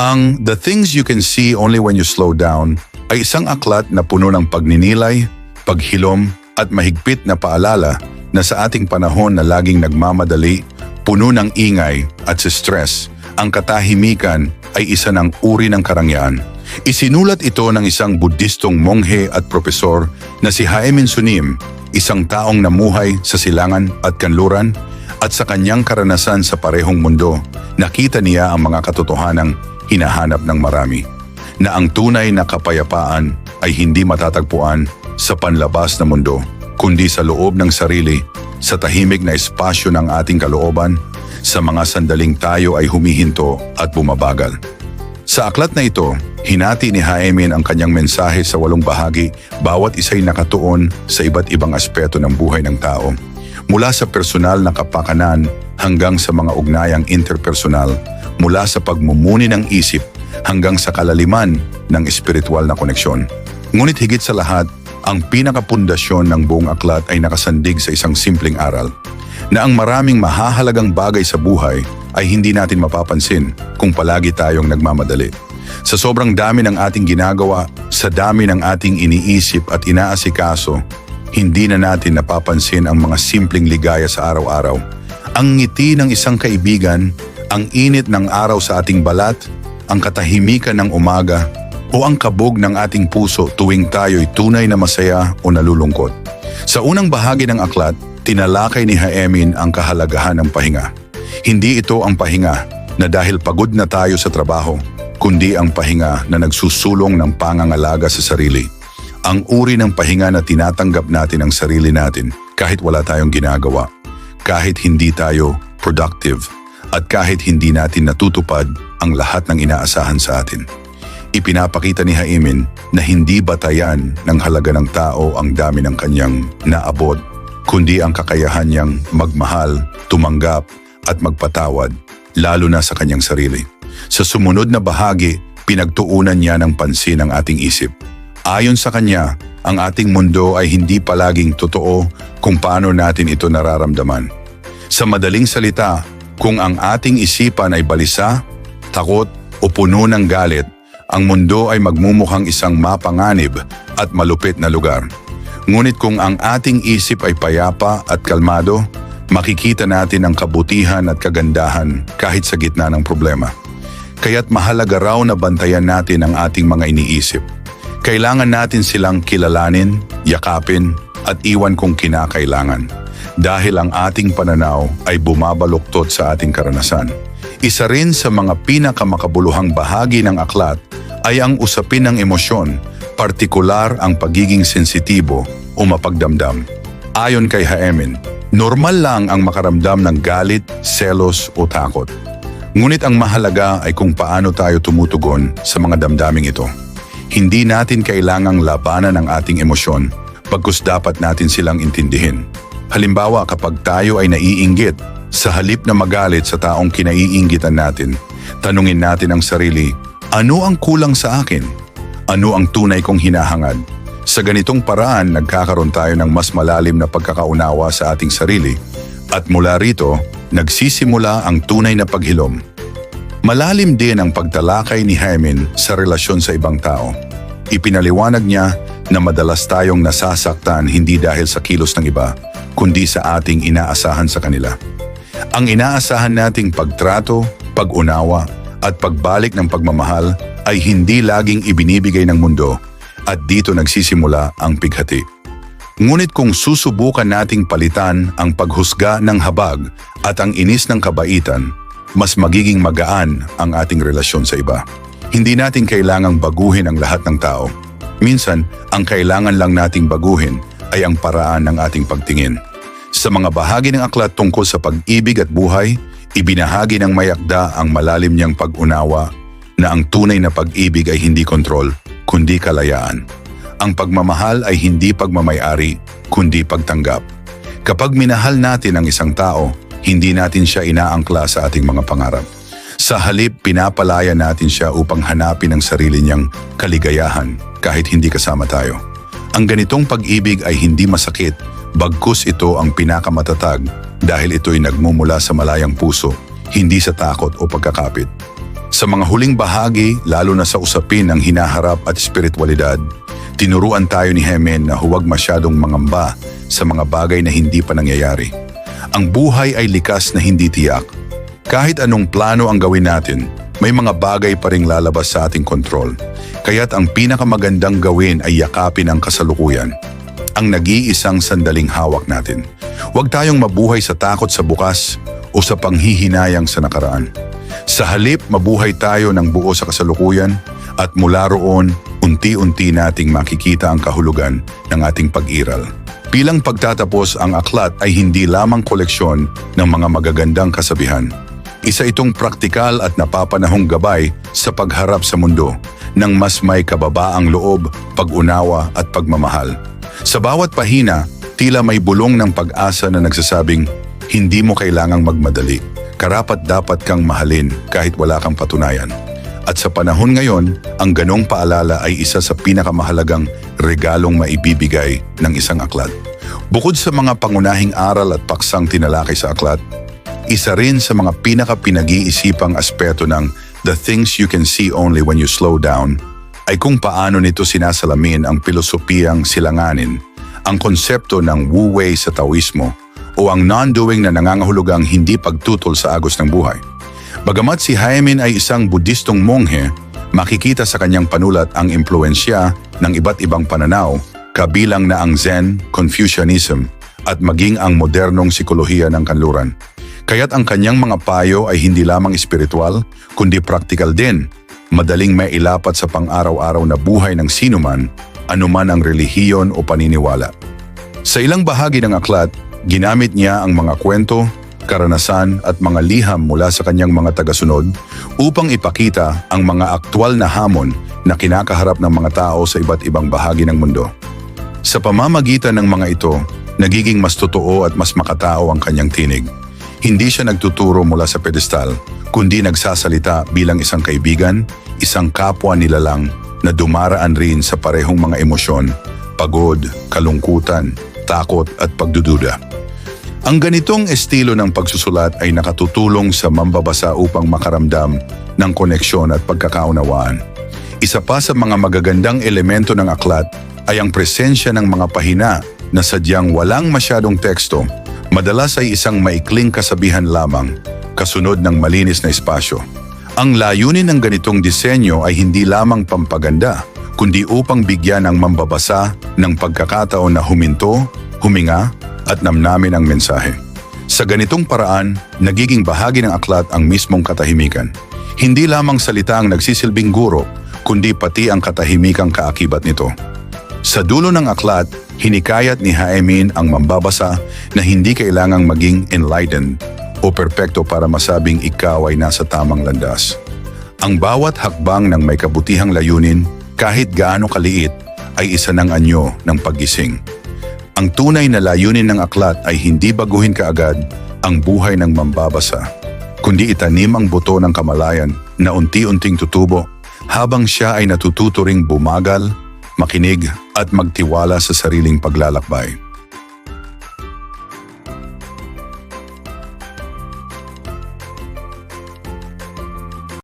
Ang The Things You Can See Only When You Slow Down ay isang aklat na puno ng pagninilay, paghilom at mahigpit na paalala na sa ating panahon na laging nagmamadali, puno ng ingay at sa stress, ang katahimikan ay isa ng uri ng karangyaan. Isinulat ito ng isang Budistong monghe at propesor na si Jaime Sunim, isang taong namuhay sa silangan at kanluran at sa kanyang karanasan sa parehong mundo, nakita niya ang mga katotohanang hinahanap ng marami. Na ang tunay na kapayapaan ay hindi matatagpuan sa panlabas na mundo, kundi sa loob ng sarili, sa tahimik na espasyo ng ating kalooban, sa mga sandaling tayo ay humihinto at bumabagal. Sa aklat na ito, hinati ni Jaime ang kanyang mensahe sa walong bahagi, bawat isa'y nakatuon sa iba't ibang aspeto ng buhay ng tao. Mula sa personal na kapakanan hanggang sa mga ugnayang interpersonal, mula sa pagmumuni ng isip hanggang sa kalaliman ng espiritual na koneksyon. Ngunit higit sa lahat, ang pinakapundasyon ng buong aklat ay nakasandig sa isang simpleng aral na ang maraming mahahalagang bagay sa buhay ay hindi natin mapapansin kung palagi tayong nagmamadali. Sa sobrang dami ng ating ginagawa, sa dami ng ating iniisip at inaasikaso, hindi na natin napapansin ang mga simpleng ligaya sa araw-araw. Ang ngiti ng isang kaibigan, ang init ng araw sa ating balat, ang katahimikan ng umaga, o ang kabog ng ating puso tuwing tayo'y tunay na masaya o nalulungkot. Sa unang bahagi ng aklat, tinalakay ni Haemin ang kahalagahan ng pahinga. Hindi ito ang pahinga na dahil pagod na tayo sa trabaho, kundi ang pahinga na nagsusulong ng pangangalaga sa sarili. Ang uri ng pahinga na tinatanggap natin ang sarili natin kahit wala tayong ginagawa, kahit hindi tayo productive, at kahit hindi natin natutupad ang lahat ng inaasahan sa atin. Ipinapakita ni Haimin na hindi batayan ng halaga ng tao ang dami ng kanyang naabot, kundi ang kakayahan niyang magmahal, tumanggap at magpatawad, lalo na sa kanyang sarili. Sa sumunod na bahagi, pinagtuunan niya ng pansin ang ating isip. Ayon sa kanya, ang ating mundo ay hindi palaging totoo kung paano natin ito nararamdaman. Sa madaling salita, kung ang ating isipan ay balisa, takot o puno ng galit, ang mundo ay magmumukhang isang mapanganib at malupit na lugar. Ngunit kung ang ating isip ay payapa at kalmado, makikita natin ang kabutihan at kagandahan kahit sa gitna ng problema. Kaya't mahalaga raw na bantayan natin ang ating mga iniisip. Kailangan natin silang kilalanin, yakapin, at iwan kung kinakailangan. Dahil ang ating pananaw ay bumabaluktot sa ating karanasan. Isa rin sa mga pinakamakabuluhang bahagi ng aklat ay ang usapin ng emosyon, partikular ang pagiging sensitibo o mapagdamdam. Ayon kay Haemin, normal lang ang makaramdam ng galit, selos o takot. Ngunit ang mahalaga ay kung paano tayo tumutugon sa mga damdaming ito. Hindi natin kailangang labanan ang ating emosyon, pagkus dapat natin silang intindihin. Halimbawa kapag tayo ay naiinggit, sa halip na magalit sa taong kinaiinggitan natin, tanungin natin ang sarili, ano ang kulang sa akin? Ano ang tunay kong hinahangad? Sa ganitong paraan, nagkakaroon tayo ng mas malalim na pagkakaunawa sa ating sarili at mula rito, nagsisimula ang tunay na paghilom. Malalim din ang pagtalakay ni Hymen sa relasyon sa ibang tao. Ipinaliwanag niya na madalas tayong nasasaktan hindi dahil sa kilos ng iba, kundi sa ating inaasahan sa kanila. Ang inaasahan nating pagtrato, pag-unawa, at pagbalik ng pagmamahal ay hindi laging ibinibigay ng mundo at dito nagsisimula ang pighati. Ngunit kung susubukan nating palitan ang paghusga ng habag at ang inis ng kabaitan, mas magiging magaan ang ating relasyon sa iba. Hindi natin kailangang baguhin ang lahat ng tao. Minsan, ang kailangan lang nating baguhin ay ang paraan ng ating pagtingin. Sa mga bahagi ng aklat tungkol sa pag-ibig at buhay, Ibinahagi ng mayakda ang malalim niyang pag-unawa na ang tunay na pag-ibig ay hindi kontrol, kundi kalayaan. Ang pagmamahal ay hindi pagmamayari, kundi pagtanggap. Kapag minahal natin ang isang tao, hindi natin siya inaangkla sa ating mga pangarap. Sa halip, pinapalaya natin siya upang hanapin ang sarili niyang kaligayahan kahit hindi kasama tayo. Ang ganitong pag-ibig ay hindi masakit, bagkus ito ang pinakamatatag dahil ito'y nagmumula sa malayang puso, hindi sa takot o pagkakapit. Sa mga huling bahagi, lalo na sa usapin ng hinaharap at espiritualidad, tinuruan tayo ni Hemen na huwag masyadong mangamba sa mga bagay na hindi pa nangyayari. Ang buhay ay likas na hindi tiyak. Kahit anong plano ang gawin natin, may mga bagay pa ring lalabas sa ating kontrol. Kaya't ang pinakamagandang gawin ay yakapin ang kasalukuyan. Ang nag-iisang sandaling hawak natin. Huwag tayong mabuhay sa takot sa bukas o sa panghihinayang sa nakaraan. Sa halip, mabuhay tayo ng buo sa kasalukuyan at mula roon, unti-unti nating makikita ang kahulugan ng ating pag-iral. Bilang pagtatapos, ang aklat ay hindi lamang koleksyon ng mga magagandang kasabihan. Isa itong praktikal at napapanahong gabay sa pagharap sa mundo ng mas may kababaang loob, pag-unawa at pagmamahal. Sa bawat pahina, tila may bulong ng pag-asa na nagsasabing, hindi mo kailangang magmadali. Karapat dapat kang mahalin kahit wala kang patunayan. At sa panahon ngayon, ang ganong paalala ay isa sa pinakamahalagang regalong maibibigay ng isang aklat. Bukod sa mga pangunahing aral at paksang tinalakay sa aklat, isa rin sa mga pinaka-pinag-iisipang aspeto ng The Things You Can See Only When You Slow Down ay kung paano nito sinasalamin ang pilosopiyang silanganin, ang konsepto ng Wu Wei sa Taoismo o ang non-doing na nangangahulugang hindi pagtutol sa agos ng buhay. Bagamat si Haimin ay isang budistong monghe, makikita sa kanyang panulat ang impluensya ng iba't ibang pananaw, kabilang na ang Zen, Confucianism, at maging ang modernong sikolohiya ng kanluran. Kaya't ang kanyang mga payo ay hindi lamang espiritual, kundi praktikal din, madaling may ilapat sa pang-araw-araw na buhay ng sinuman, anuman ang relihiyon o paniniwala. Sa ilang bahagi ng aklat, ginamit niya ang mga kwento, karanasan at mga liham mula sa kanyang mga tagasunod upang ipakita ang mga aktwal na hamon na kinakaharap ng mga tao sa iba't ibang bahagi ng mundo. Sa pamamagitan ng mga ito, nagiging mas totoo at mas makatao ang kanyang tinig. Hindi siya nagtuturo mula sa pedestal, kundi nagsasalita bilang isang kaibigan, isang kapwa nilalang na dumaraan rin sa parehong mga emosyon, pagod, kalungkutan, takot at pagdududa. Ang ganitong estilo ng pagsusulat ay nakatutulong sa mambabasa upang makaramdam ng koneksyon at pagkakaunawaan. Isa pa sa mga magagandang elemento ng aklat ay ang presensya ng mga pahina na sadyang walang masyadong teksto, madalas ay isang maikling kasabihan lamang, kasunod ng malinis na espasyo. Ang layunin ng ganitong disenyo ay hindi lamang pampaganda, kundi upang bigyan ang mambabasa ng pagkakataon na huminto, huminga, at namnamin ang mensahe. Sa ganitong paraan, nagiging bahagi ng aklat ang mismong katahimikan. Hindi lamang salita ang nagsisilbing guro, kundi pati ang katahimikang kaakibat nito. Sa dulo ng aklat, hinikayat ni Haemin ang mambabasa na hindi kailangang maging enlightened o perpekto para masabing ikaw ay nasa tamang landas. Ang bawat hakbang ng may kabutihang layunin, kahit gaano kaliit, ay isa ng anyo ng paggising. Ang tunay na layunin ng aklat ay hindi baguhin kaagad ang buhay ng mambabasa, kundi itanim ang buto ng kamalayan na unti-unting tutubo habang siya ay natututo ring bumagal, makinig at magtiwala sa sariling paglalakbay.